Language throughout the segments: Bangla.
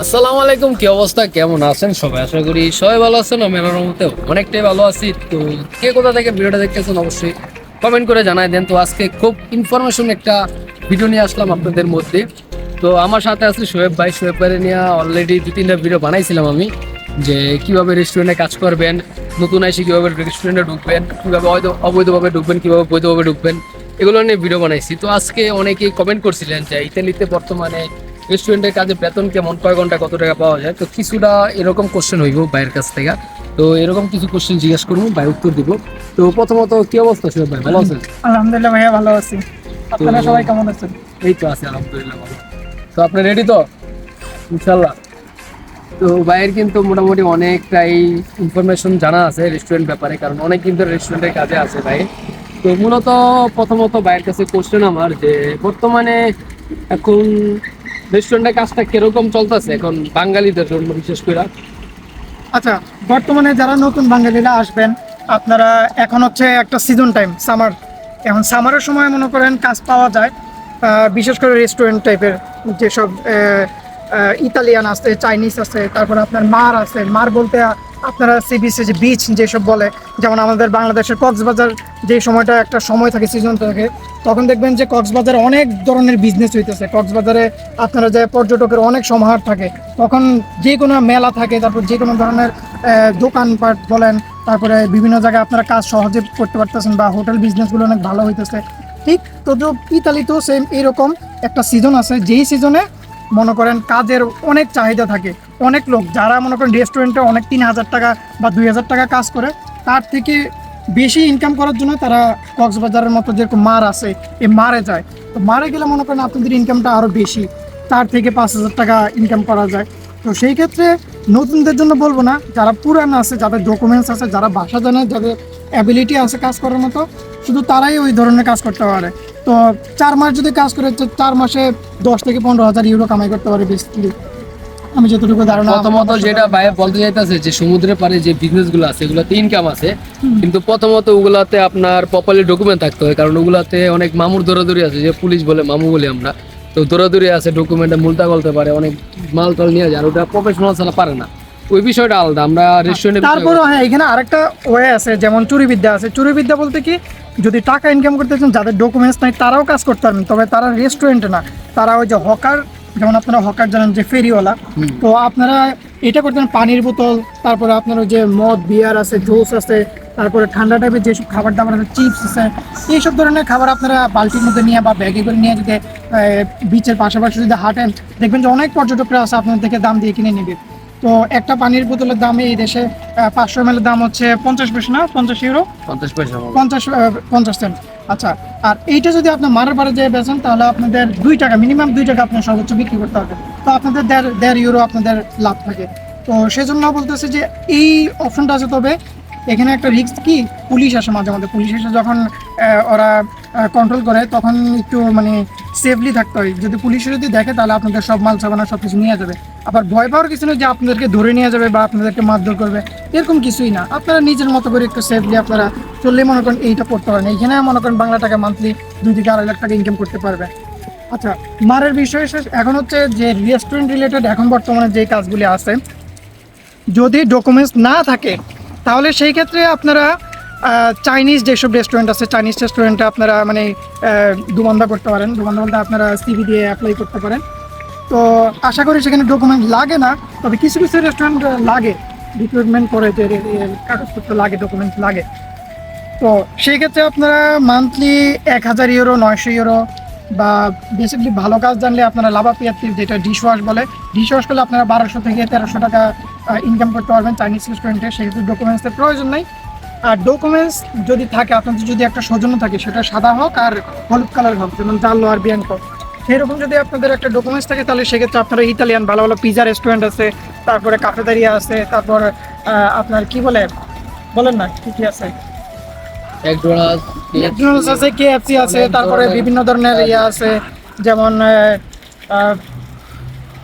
আসসালামু আলাইকুম, কি অবস্থা? কেমন আছেন? সবাই আশা করি সবাই ভালো আছেন আমি আমার মতে অনেকটাই ভালো আছি। তো কে কোথা থেকে ভিডিওটা দেখতেছেন অবশ্যই কমেন্ট করে জানাই দেন। তো আজকে খুব ইনফরমেশন একটা ভিডিও নিয়ে আসলাম আপনাদের মধ্যে। তো আমার সাথে আছে শোয়েব ভাই। শোয়েব ভাই নিয়ে অলরেডি দু তিনটা ভিডিও বানাইছিলাম আমি, যে কীভাবে রেস্টুরেন্টে কাজ করবেন, নতুন এসে কীভাবে রেস্টুরেন্টে ঢুকবেন, কীভাবে অবৈধ- অবৈধভাবে ঢুকবেন, কীভাবে বৈধভাবে ঢুকবেন, এগুলো নিয়ে ভিডিও বানাইছি। তো আজকে অনেকেই কমেন্ট করছিলেন যে ইতালিতে বর্তমানে রেস্টুরেন্টের কাজে বেতন কেমন? কয় ঘণ্টা কত টাকা পাওয়া যায়? তো কিছুটা এরকম কোশ্চেন হইব ভাইয়ের কাছ থেকে। তো এরকম কিছু কোশ্চেন জিজ্ঞেস করব ভাই উত্তর দিব। তো প্রথমত কি অবস্থা ছিল ভাই? ভালো আছেন? আলহামদুলিল্লাহ ভাইয়া ভালো আছি। আপনারা সবাই কেমন আছেন? এই তো আছে আলহামদুলিল্লাহ ভালো। তো আপনি রেডি তো? ইনশাল্লাহ তো ভাইয়ের কিন্তু মোটামুটি অনেকটাই ইনফরমেশন জানা আছে রেস্টুরেন্ট ব্যাপারে কারণ অনেক কিন্তু রেস্টুরেন্টের কাজে আছে ভাই। তো মূলত প্রথমত ভাইয়ের কাছে কোশ্চেন আমার যে বর্তমানে এখন রেস্টুরেন্টের কাজটা কীরকম চলতেছে এখন বাঙালিদের জন্য বিশেষ করে? আচ্ছা বর্তমানে যারা নতুন বাঙালিরা আসবেন, আপনারা এখন হচ্ছে একটা সিজন টাইম সামার এখন সামারের সময় মনে করেন কাজ পাওয়া যায় বিশেষ করে রেস্টুরেন্ট টাইপের যেসব ইতালিয়ান আছে চাইনিজ আছে, তারপর আপনার মার আছে, মার বলতে আপনারা সি বিচে যে বিচ যেসব বলে, যেমন আমাদের বাংলাদেশের কক্সবাজার যে সময়টা একটা সময় থাকে সিজন থাকে, তখন দেখবেন যে কক্সবাজারে অনেক ধরনের বিজনেস হইতেছে। কক্সবাজারে আপনারা যে পর্যটকের অনেক সমাহার থাকে, তখন যে কোনো মেলা থাকে, তারপর যে কোনো ধরনের দোকানপাট বলেন, তারপরে বিভিন্ন জায়গায় আপনারা কাজ সহজে করতে পারতেছেন বা হোটেল বিজনেসগুলো অনেক ভালো হইতেছে। ঠিক তো তো ইতালিতেও সেম এরকম একটা সিজন আছে, যেই সিজনে মনে করেন কাজের অনেক চাহিদা থাকে। অনেক লোক যারা মনে করেন রেস্টুরেন্টে অনেক তিন হাজার টাকা বা দুই হাজার টাকা কাজ করে, তার থেকে বেশি ইনকাম করার জন্য তারা কক্সবাজারের মতো যেরকম মার আছে, এই মারে যায়। তো মারে গেলে মনে করেন আপনাদের ইনকামটা আরও বেশি, তার থেকে পাঁচ হাজার টাকা ইনকাম করা যায়। তো সেই ক্ষেত্রে নতুনদের জন্য বলব না, যারা পুরান আছে, যাদের ডকুমেন্টস আছে, যারা ভাষা জানে, যাদের অ্যাবিলিটি আছে কাজ করার মতো, শুধু তারাই ওই ধরনের কাজ করতে পারে। তো চার মাস যদি কাজ করে চার মাসে দশ থেকে পনেরো হাজার ইউরো কামাই করতে পারে বেসিক্যালি আমি যতটুকু ধারণা প্রথমত যেটা ভাই বলতে চাইতেছে যে সমুদ্রের পাড়ে যে বিজনেসগুলো আছে এগুলোতে ইনকাম আছে কিন্তু প্রথমত ওগুলাতে আপনার প্রপারলি ডকুমেন্ট থাকতে হয় কারণ ওগুলাতে অনেক মামুর দৌড়াদৌড়ি আছে যে পুলিশ বলে মামু বলি আমরা। তো দৌড়াদৌড়ি আছে ডকুমেন্টে মুলতা গলতে পারে অনেক মাল টাল নিয়ে যায় আর ওটা প্রফেশনাল ছাড়া পারে না। ওই বিষয়টা আলাদা আমরা রেস্টুরেন্টে তারপরে হ্যাঁ এখানে আরেকটা ওয়ে আছে যেমন চুরি বিদ্যা আছে। চুরি বিদ্যা বলতে কি যদি টাকা ইনকাম করতে চান যাদের ডকুমেন্টস নাই তারাও কাজ করতে পারবেন তবে তারা রেস্টুরেন্টে না। তারা ওই যে হকার যেমন আপনারা হকার জানেন যে ফেরিওয়ালা তো আপনারা এটা করতেন পানির বোতল তারপরে আপনার ওই যে মদ বিয়ার আছে জুস আছে তারপরে ঠান্ডা টাইপের যেসব খাবার দাবার আছে চিপস আছে এইসব ধরনের খাবার আপনারা বালতির মধ্যে নিয়ে বা ব্যাগে করে নিয়ে যদি বিচের পাশাপাশি যদি হাঁটেন দেখবেন যে অনেক পর্যটকরা আছে আপনার থেকে দাম দিয়ে কিনে নেবে। তো একটা পানির বোতলের দাম এই দেশে পাঁচশো এম দাম হচ্ছে পঞ্চাশ পয়সা না পঞ্চাশ ইউরো পঞ্চাশ পয়সা পঞ্চাশ পঞ্চাশ সেন্ট আচ্ছা আর এইটা যদি আপনি মারের বারে যেয়ে বেচেন, তাহলে আপনাদের দুই টাকা মিনিমাম দুই টাকা আপনার সর্বোচ্চ বিক্রি করতে হবে তো আপনাদের দেড় দেড় ইউরো আপনাদের লাভ থাকে। তো সেজন্য বলতেছে যে এই অপশনটা আছে, তবে এখানে একটা রিস্ক কি? পুলিশ আসে মাঝে মাঝে পুলিশ এসে যখন ওরা কন্ট্রোল করে, তখন একটু মানে সেফলি থাকতে হয়। যদি পুলিশে যদি দেখে, তাহলে আপনাদের সব মাল সাবানা সব কিছু নিয়ে যাবে। আবার ভয় পাওয়ার কিছু নেই যে আপনাদেরকে ধরে নিয়ে যাবে বা আপনাদেরকে মারধর করবে, এরকম কিছুই না। আপনারা নিজের মতো করে একটু সেফলি আপনারা চললেই মনে করেন এইটা করতে পারেন। এইখানে মনে করেন বাংলা টাকা মান্থলি দুই থেকে আড়াই লাখ টাকা ইনকাম করতে পারবে। আচ্ছা মারের বিষয় শেষ। এখন হচ্ছে যে রেস্টুরেন্ট রিলেটেড এখন বর্তমানে যে কাজগুলি আছে, যদি ডকুমেন্টস না থাকে, তাহলে সেই ক্ষেত্রে আপনারা চাইনিজ যেসব রেস্টুরেন্ট আছে চাইনিজ রেস্টুরেন্টে আপনারা মানে দুমান্দা করতে পারেন। দুমান্দা বলতে আপনারা সিভি দিয়ে অ্যাপ্লাই করতে পারেন। তো আশা করি সেখানে ডকুমেন্ট লাগে না, তবে কিছু কিছু রেস্টুরেন্ট লাগে রিক্রুটমেন্ট করে যে কাগজপত্র লাগে ডকুমেন্ট লাগে। তো সেই ক্ষেত্রে আপনারা মান্থলি এক হাজার ইউরো নয়শো ইউরো বা বেসিকলি ভালো কাজ জানলে আপনারা লাভাপিয়াতি যেটা ডিশ ওয়াশ বলে ডিশ ওয়াশ করলে আপনারা বারোশো থেকে তেরোশো টাকা ইনকাম করতে পারবেন চাইনিজ রেস্টুরেন্টে সেক্ষেত্রে ডকুমেন্টসের প্রয়োজন নেই। আর ডকুমেন্টস যদি থাকে, আপনাদের যদি একটা সৌজন্য থাকে, সেটা সাদা হোক আর হলুদ কালার হোক, যেমন জালো আর বিয়ানকো সেরকম যদি আপনাদের একটা ডকুমেন্টস থাকে তাহলে সেক্ষেত্রে আপনারা ইতালিয়ান ভালো ভালো পিজা রেস্টুরেন্ট আছে তারপরে কাফেদারিয়া আছে তারপর আপনার কি বলে? বলেন না কি কি আছে? ম্যাকডোনাল্ডস আছে কেএফসি আছে তারপরে বিভিন্ন ধরনের ইয়ে আছে যেমন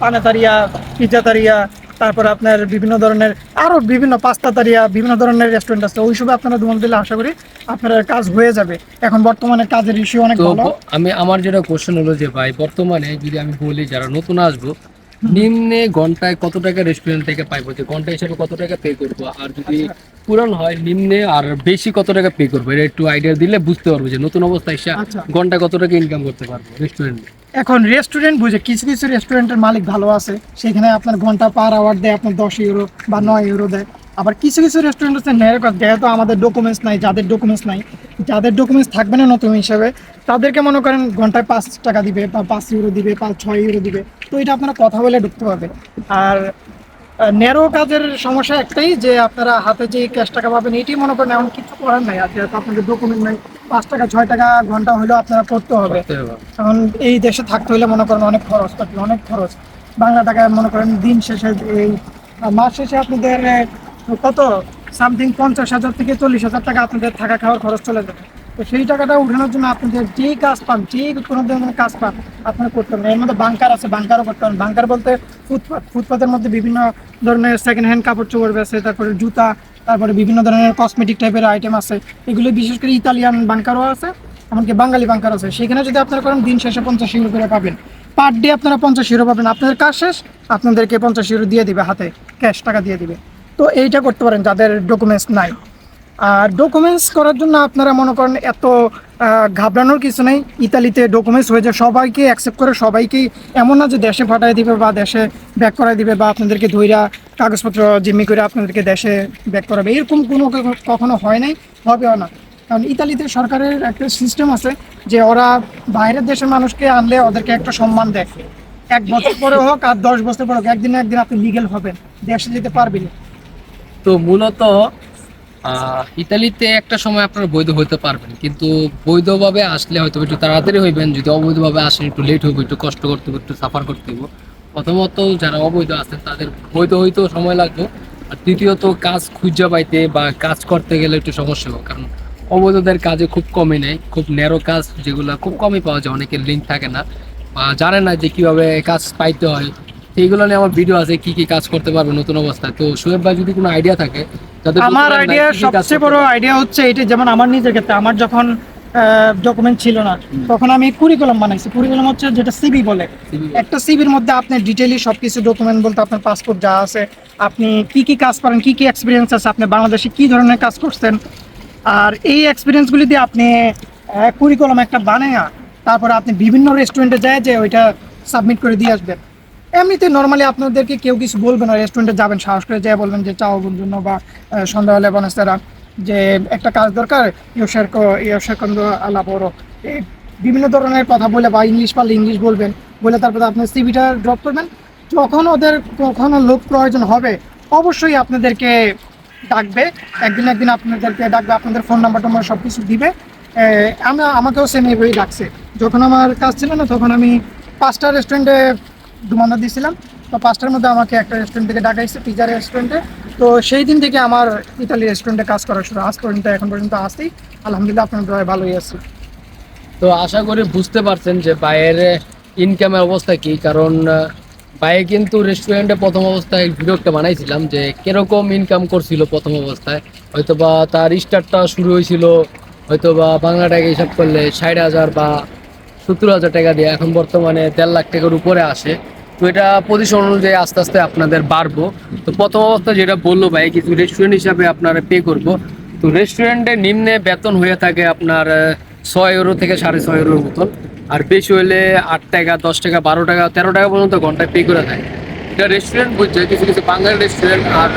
পানাতারিয়া পিজ্জাতারিয়া তারপর আপনার বিভিন্ন ধরনের আরও বিভিন্ন পাস্তা তারিয়া বিভিন্ন ধরনের রেস্টুরেন্ট আছে। ওইসবে আপনারা দুমন দিলে আশা করি আপনার কাজ হয়ে যাবে। এখন বর্তমানে কাজের ইস্যু অনেক ভালো। আমি আমার যেটা কোশ্চেন হলো যে ভাই বর্তমানে যদি আমি বলি যারা নতুন আসব নিম্নে ঘন্টায় কত টাকা রেস্টুরেন্ট থেকে পাইবো? যে ঘণ্টা হিসেবে কত টাকা পে করব? আর যদি পুরান হয় নিম্নে আর বেশি কত টাকা পে করব? এটা একটু আইডিয়া দিলে বুঝতে পারব যে নতুন অবস্থায় আচ্ছা। ঘন্টায় কত টাকা ইনকাম করতে পারব রেস্টুরেন্টে এখন রেস্টুরেন্ট বুঝে, কিছু কিছু রেস্টুরেন্টের মালিক ভালো আছে, সেখানে আপনার ঘণ্টা পার আওয়ার দেয়, আপনার দশ ইউরো বা নয় ইউরো দেয়। আবার কিছু কিছু রেস্টুরেন্ট আছে নেরকম যেহেতু আমাদের ডকুমেন্টস নাই, যাদের ডকুমেন্টস নাই, যাদের ডকুমেন্টস থাকবে না নতুন হিসাবে, তাদেরকে মনে করেন ঘন্টায় পাঁচ টাকা দিবে বা পাঁচ ইউরো দিবে পাঁচ ছয় ইউরো দিবে, তো এটা আপনারা কথা বলে ঢুকতে হবে। আর ন্যারো কাজের সমস্যা একটাই যে আপনারা হাতে যে ক্যাশ টাকা পাবেন এটি মনে করেন, এমন কিছু করার নাই, আর যেহেতু আপনাদের ডকুমেন্ট নাই পাঁচ টাকা ছয় টাকা ঘণ্টা হলেও আপনারা করতে হবে। এখন এই দেশে থাকতে হলে মনে করেন অনেক খরচ পাতি অনেক খরচ। বাংলা টাকায় মনে করেন দিন শেষে এই মাস শেষে আপনাদের কত? সামথিং পঞ্চাশ হাজার থেকে চল্লিশ হাজার টাকা আপনাদের থাকা খাওয়ার খরচ চলে যাবে। তো সেই টাকাটা উঠানোর জন্য আপনাদের যেই কাজ পান যেই কোনো ধরনের কাজ পান আপনারা করতে পারেন এর মধ্যে বাংকার আছে বাংকারও করতে পারেন বাংকার বলতে ফুটপাথ ফুটপাথের মধ্যে বিভিন্ন ধরনের সেকেন্ড হ্যান্ড কাপড় চোপড় আছে তারপরে জুতা তারপরে বিভিন্ন ধরনের কসমেটিক টাইপের আইটেম আছে। এগুলো বিশেষ করে ইতালিয়ান বাংকারও আছে, এমনকি বাঙালি বাংকার আছে। সেখানে যদি আপনারা করেন, দিন শেষে পঞ্চাশ ইউরো করে পাবেন। পার ডে আপনারা পঞ্চাশ ইউরো পাবেন। আপনাদের কাজ শেষ, আপনাদেরকে পঞ্চাশ ইউরো দিয়ে দিবে হাতে। ক্যাশ টাকা দিয়ে দিবে। তো এইটা করতে পারেন, যাদের ডকুমেন্টস নাই। আর ডকুমেন্টস করার জন্য আপনারা মনে করেন এত ঘাবড়ানোর কিছু নেই। ইতালিতে ডকুমেন্টস হয়ে যায়, সবাইকে অ্যাকসেপ্ট করে সবাইকেই এমন না যে দেশে পাঠিয়ে দিবে বা দেশে ব্যাক করাই দিবে বা আপনাদেরকে ধৈরা কাগজপত্র জিম্মি করে আপনাদেরকে দেশে ব্যাক করাবে। এরকম কোনো কখনো হয় নাই হবেও না। কারণ ইতালিতে সরকারের একটা সিস্টেম আছে যে ওরা বাইরের দেশের মানুষকে আনলে ওদেরকে একটা সম্মান দেয়। এক বছর পরে হোক আর দশ বছর পরে হোক, একদিন একদিন আপনি লিগেল হবেন, দেশে যেতে পারবেন তো মূলত ইতালিতে একটা সময় আপনারা বৈধ হতে পারবেন, কিন্তু বৈধভাবে আসলে হয়তো একটু তাড়াতাড়ি হইবেন, যদি অবৈধভাবে আসেন একটু লেট হবে একটু কষ্ট করতে হবে একটু সাফার করতে হবে প্রথমত যারা অবৈধ আছেন, তাদের বৈধ হইতেও সময় লাগবে। আর দ্বিতীয়ত, কাজ খুঁজে পাইতে বা কাজ করতে গেলে একটু সমস্যা হবে, কারণ অবৈধদের কাজে খুব কমই নেই খুব ন্যারো কাজ যেগুলো খুব কমই পাওয়া যায়, অনেকের লিঙ্ক থাকে না। বা জানে না যে কীভাবে কাজ পাইতে হয় এইগুলো নিয়ে আমার ভিডিও আছে কি কি কাজ করতে পারবে নতুন অবস্থায় তো সোহেব ভাই যদি কোনো আইডিয়া থাকে আমার আইডিয়া সবচেয়ে বড় আইডিয়া হচ্ছে এটা যেমন আমার নিজের ক্ষেত্রে আমার যখন ডকুমেন্ট ছিল না তখন আমি কুরিকুলাম বানাইছি। কুরিকুলাম হচ্ছে যেটা সিবি বলে। একটা সিবির মধ্যে আপনি সবকিছু ডকুমেন্ট বলতে আপনার পাসপোর্ট যা আছে আপনি কি কি কাজ করেন কি কি এক্সপিরিয়েন্স আছে আপনি বাংলাদেশে কি ধরনের কাজ করছেন আর এই এক্সপিরিয়েন্সগুলি দিয়ে আপনি কুরিকুলাম একটা বানায়া তারপরে আপনি বিভিন্ন রেস্টুরেন্টে যায় যে ওইটা সাবমিট করে দিয়ে আসবেন। এমনিতে নর্মালি আপনাদেরকে কেউ কিছু বলবে না রেস্টুরেন্টে যাবেন, সাহস করে যায় বলবেন যে, চাও বোন জন্য বা সন্ধ্যাবেলা বনস্তারা, যে একটা কাজ দরকার ইয়োসার ইয়োসার কন্দ আলা বড়। বিভিন্ন ধরনের কথা বলে বা ইংলিশ পারলে ইংলিশ বলবেন, বলে তারপরে আপনি সিভিটা ড্রপ করবেন। যখন ওদের কখনো লোক প্রয়োজন হবে, অবশ্যই আপনাদেরকে ডাকবে, একদিন একদিন আপনাদেরকে ডাকবে, আপনাদের ফোন নাম্বার টাম্বার সব কিছু দিবে আমি আমাকেও সেম এইভাবেই ডাকছে। যখন আমার কাজ ছিল না, তখন আমি পাঁচটা রেস্টুরেন্টে দুমানা দিয়েছিলাম। তো পাঁচটার মধ্যে আমাকে একটা রেস্টুরেন্ট থেকে ডাকাইছে পিজা রেস্টুরেন্টে তো সেই দিন থেকে আমার ইতালি রেস্টুরেন্টে কাজ করা শুরু। আজ পর্যন্ত, এখন পর্যন্ত আসি আলহামদুলিল্লাহ, আপনার দয়া ভালোই আছি। তো আশা করি বুঝতে পারছেন যে বাইরে ইনকামের অবস্থা কি, কারণ বাইরে কিন্তু রেস্টুরেন্টে প্রথম অবস্থায় ভিডিওটা বানাইছিলাম যে কীরকম ইনকাম করছিল প্রথম অবস্থায়। হয়তোবা তার স্টার্টটা শুরু হয়েছিল, হয়তোবা বাংলা টাকা হিসাব করলে ষাট হাজার বা সত্তর হাজার টাকা দিয়ে এখন বর্তমানে দেড় লাখ টাকার উপরে আসে। তো এটা পজিশন অনুযায়ী আস্তে আস্তে আপনাদের বাড়বো। তো প্রথম অবস্থা যেটা বলল ভাই, কিছু রেস্টুরেন্ট হিসাবে আপনারা পে করব। তো রেস্টুরেন্টে নিম্নে বেতন হয়ে থাকে আপনার ছয় ইউরো থেকে সাড়ে ছয় ইউরোর মতন। আর বেশি হলে আট টাকা, দশ টাকা, বারো টাকা, তেরো টাকা পর্যন্ত ঘন্টায় পে করে থাকে এটা রেস্টুরেন্ট বুঝছে, কিছু কিছু বাঙালি রেস্টুরেন্ট আর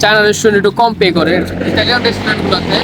চায়না রেস্টুরেন্ট একটু কম পে করে। ইতালিয়ান রেস্টুরেন্টগুলোতে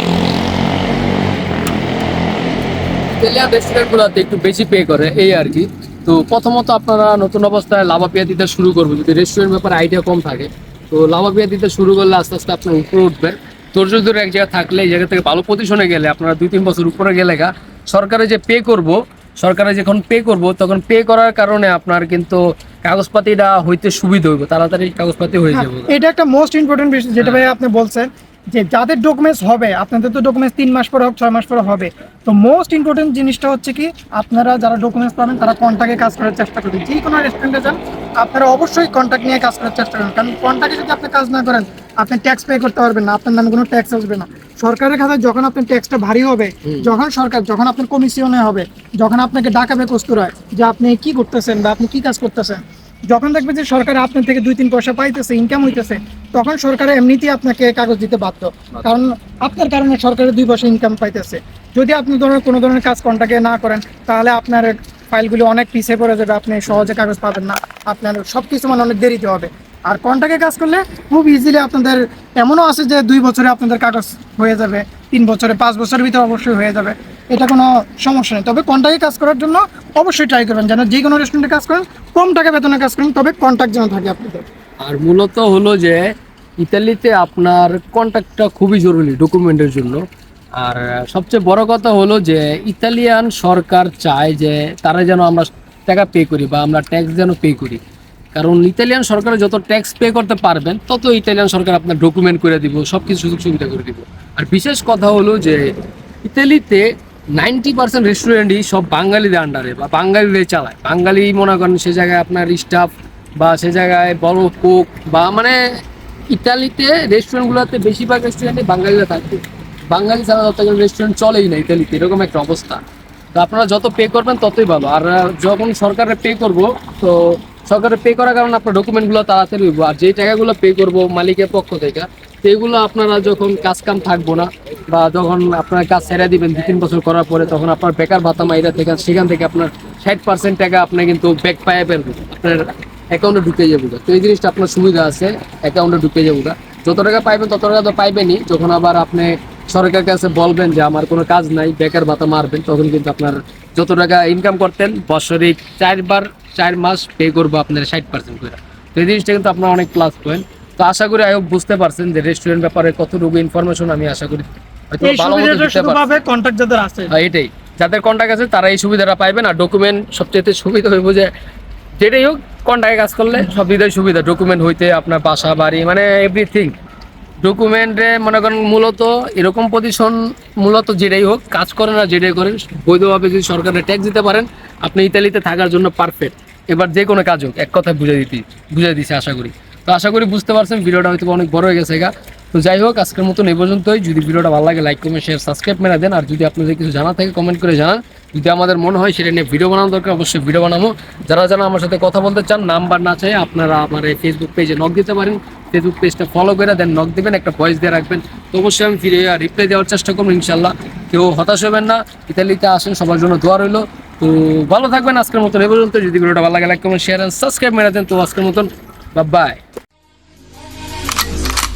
ইতালিয়ান রেস্টুরেন্টগুলোতে একটু বেশি পে করে এই আর কি। তো প্রথমত আপনারা নতুন অবস্থায় লাভা লাভাপিয়া দিতে শুরু করবেন। যদি রেস্টুরেন্ট ব্যাপারে আইডিয়া কম থাকে তো লাভা লাভাপিয়া দিতে শুরু করলে আস্তে আস্তে আপনার উপরে উঠবেন ধৈর্য ধরে এক জায়গায় থাকলে এই জায়গা থেকে ভালো পজিশনে গেলে আপনারা দুই তিন বছর উপরে গেলে গা সরকারে যে পে করব সরকারে যখন পে করব তখন পে করার কারণে আপনার কিন্তু কাগজপাতিটা হইতে সুবিধা হইব তাড়াতাড়ি কাগজপাতি হয়ে হ্যাঁ, যাবে। এটা একটা মোস্ট ইম্পর্টেন্ট বিষয় যেটা ভাই আপনি বলছেন। যে যাদের ডকুমেন্টস হবে আপনাদের তো ডকুমেন্টস তিন মাস পরে হোক ছয় মাস পরে হবে। তো মোস্ট ইম্পর্টেন্ট জিনিসটা হচ্ছে কি আপনারা যারা ডকুমেন্টস পাবেন তারা কন্ট্যাক্টে কাজ করার চেষ্টা করবেন। যে কোনো রেস্টুরেন্টে যান আপনারা অবশ্যই কন্ট্যাক্ট নিয়ে কাজ করার চেষ্টা করবেন। কারণ কন্ট্যাক্টে যদি আপনি কাজ না করেন আপনি ট্যাক্স পে করতে পারবেন না আপনার নামে কোনো ট্যাক্স আসবে না। সরকারের খাতায় যখন আপনার ট্যাক্সটা ভারী হবে যখন সরকার যখন আপনার কমিশনে হবে যখন আপনাকে ডাকাবে কস্তুরায় যে আপনি কি করতেছেন বা আপনি কি কাজ করতেছেন যখন দেখবে যে সরকার আপনার থেকে দুই, তিন পয়সা পাইতেছে ইনকাম হইতেছে, তখন সরকার এমনিতেই আপনাকে কাগজ দিতে বাধ্য। কারণ আপনার কারণে সরকারের দুই পয়সা ইনকাম পাইতেছে। যদি আপনি ধরনের কোনো ধরনের কাজ কন্টাকে না করেন, তাহলে আপনার ফাইলগুলো অনেক পিছিয়ে পড়ে যাবে, আপনি সহজে কাগজ পাবেন না। আপনার সব কিছু মানে অনেক দেরিতে হবে। আর কন্টাকে কাজ করলে খুব ইজিলি আপনাদের, এমনও আছে যে দুই বছরে আপনাদের কাগজ হয়ে যাবে, তিন বছরে, পাঁচ বছরের ভিতরে অবশ্যই হয়ে যাবে। এটা কোনো সমস্যা নেই। তবে কন্টাকে কাজ করার জন্য অবশ্যই ট্রাই করবেন। যেন যে কোনো রেস্টুরেন্টে কাজ করেন কম টাকা বেতনে কাজ করেন, তবে কন্ট্যাক্ট যেন থাকে আপনাদের। আর মূলত হলো যে, ইতালিতে আপনার কন্ট্যাক্টটা খুবই জরুরি ডকুমেন্টের জন্য। আর সবচেয়ে বড় কথা হলো যে, ইতালিয়ান সরকার চায় যে, তারা যেন আমরা টাকা পে করি বা আমরা ট্যাক্স যেন পে করি। কারণ ইতালিয়ান সরকার যত ট্যাক্স পে করতে পারবেন, তত ইতালিয়ান সরকার আপনার ডকুমেন্ট করে দিব সব কিছু সুযোগ সুবিধা করে দিব। আর বিশেষ কথা হলো যে, ইতালিতে নাইনটি পার্সেন্ট রেস্টুরেন্টই সব বাঙালিদের আন্ডারে বা বাঙালিদের চালায়। বাঙালি মনে করেন সে জায়গায় আপনার স্টাফ বা সে জায়গায় বড় কোক বা মানে ইতালিতে রেস্টুরেন্টগুলোতে বেশিরভাগ রেস্টুরেন্টে বাঙালিরা থাকে। বাঙালি ছাড়া তত রেস্টুরেন্ট চলেই না ইতালিতে, এরকম একটা অবস্থা। তো আপনারা যত পে করবেন ততই ভালো আর যখন সরকারে পে করব, তো সরকারে পে করার কারণে আপনার ডকুমেন্টগুলো তাড়াতাড়ি আর যেই টাকাগুলো পে করব মালিকের পক্ষ থেকে সেগুলো আপনারা যখন কাজ কাম থাকব না, বা যখন আপনার কাজ ছেড়ে দিবেন দু তিন বছর করার পরে, তখন আপনার বেকার ভাতা মাইরা থেকে, সেখান থেকে আপনার ষাট পার্সেন্ট টাকা আপনি কিন্তু ব্যাক পায়ে পারবেন আপনার অ্যাকাউন্টে ঢুকে যাব তো এই জিনিসটা আপনার সুবিধা আছে অ্যাকাউন্টে ঢুকে যাব যত টাকা পাইবেন, তত টাকা তো পাইবেনই। যখন আবার আপনি সরকারের কাছে বলবেন যে, আমার কোনো কাজ নাই, বেকার ভাতা মারবেন, তখন কিন্তু আপনার যত টাকা ইনকাম করতেন, বছরে চারবার, চার মাস পে করব আপনার ষাট পার্সেন্ট করে। তো এই জিনিসটা কিন্তু আপনার অনেক প্লাস পয়েন্ট তো আশা করি আয়ব বুঝতে পারছেন যে রেস্টুরেন্ট ব্যাপারে কতটুকু ইনফরমেশন আমি আশা করি। হয়তো ভালো মতো দিতে পারছি। হ্যাঁ, এটাই। যাদের কন্ট্যাক্ট আছে তারা এই সুবিধাটা পাইবেন। আর ডকুমেন্ট সবচেয়ে সুবিধা হইব যে যেটাই হোক কন্ট্যাক্টে কাজ করলে সব দিকেই সুবিধা। ডকুমেন্ট হইতে আপনার বাসা বাড়ি মানে এভরিথিং ডকুমেন্টে মনে করেন মূলত এরকম পজিশন মূলত যেটাই হোক কাজ করেন আর যেটাই করেন বৈধভাবে যদি সরকারের ট্যাক্স দিতে পারেন আপনি ইতালিতে থাকার জন্য পারফেক্ট এবার যে কোনো কাজ হোক এক কথায় বুঝে দিতে বুঝে দিছে আশা করি। তো আশা করি বুঝতে পারছেন, ভিডিওটা হয়তো অনেক বড় হয়ে গেছে গা। তো যাই হোক, আজকের মতন এই পর্যন্তই। যদি ভিডিওটা ভালো লাগে লাইক কমেন্ট শেয়ার সাবস্ক্রাইব মেরে দেন। আর যদি আপনাদের কিছু জানা থাকে কমেন্ট করে জানান। যদি আমাদের মনে হয় সেটা নিয়ে ভিডিও বানানো দরকার, অবশ্যই ভিডিও বানাবো। যারা যারা আমার সাথে কথা বলতে চান নাম্বার না চাই আপনারা আমার এই ফেসবুক পেজে নক দিতে পারেন। ফেসবুক পেজটা ফলো করে দেন নক দেবেন, একটা ভয়েস দিয়ে রাখবেন। তো অবশ্যই আমি ফিরে রিপ্লাই দেওয়ার চেষ্টা করব ইনশাল্লাহ কেউ হতাশ হবেন না। ইতালিতে আসেন, সবার জন্য দোয়া রইল। তো ভালো থাকবেন আজকের মতন এই পর্যন্ত যদি ভিডিওটা ভালো লাগে like comment share and subscribe মেরে দেন। তো আজকের মতন বা bye